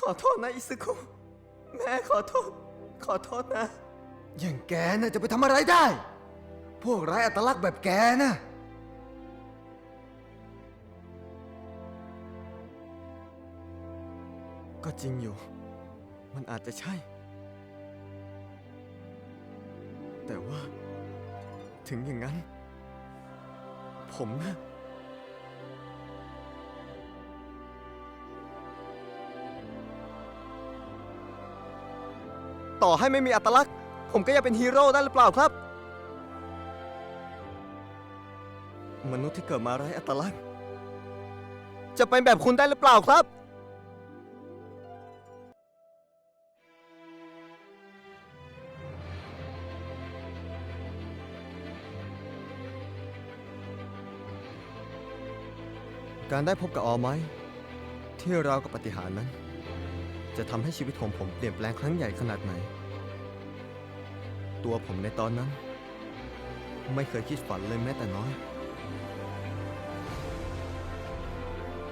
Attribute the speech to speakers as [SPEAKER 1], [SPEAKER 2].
[SPEAKER 1] ขอโทษนะอิซึคุแม่ขอโทษ ขอโทษนะ
[SPEAKER 2] อย่างแกน่ะจะไปทำอะไรได้ พวกไร้อัตลักษณ์แบบแกน่ะ
[SPEAKER 1] ก็จริงอยู่ มันอาจจะใช่ แต่ว่า ถึงอย่างนั้น ผมน่ะ ต่อให้ไม่มีอัตลักษณ์ ผมก็ยังเป็นฮีโร่ได้หรือเปล่าครับ มนุษย์ที่เกิดมาไร้อัตลักษณ์ จะเป็นแบบคุณได้หรือเปล่าครับ การได้พบกับออไม้ที่เราวกับปฏิหารย์นั้น จะทำให้ชีวิตของผมเปลี่ยนแปลงครั้งใหญ่ขนาดไหน ตัวผมในตอนนั้น ไม่เคยคิดฝันเลยแม้แต่น้อย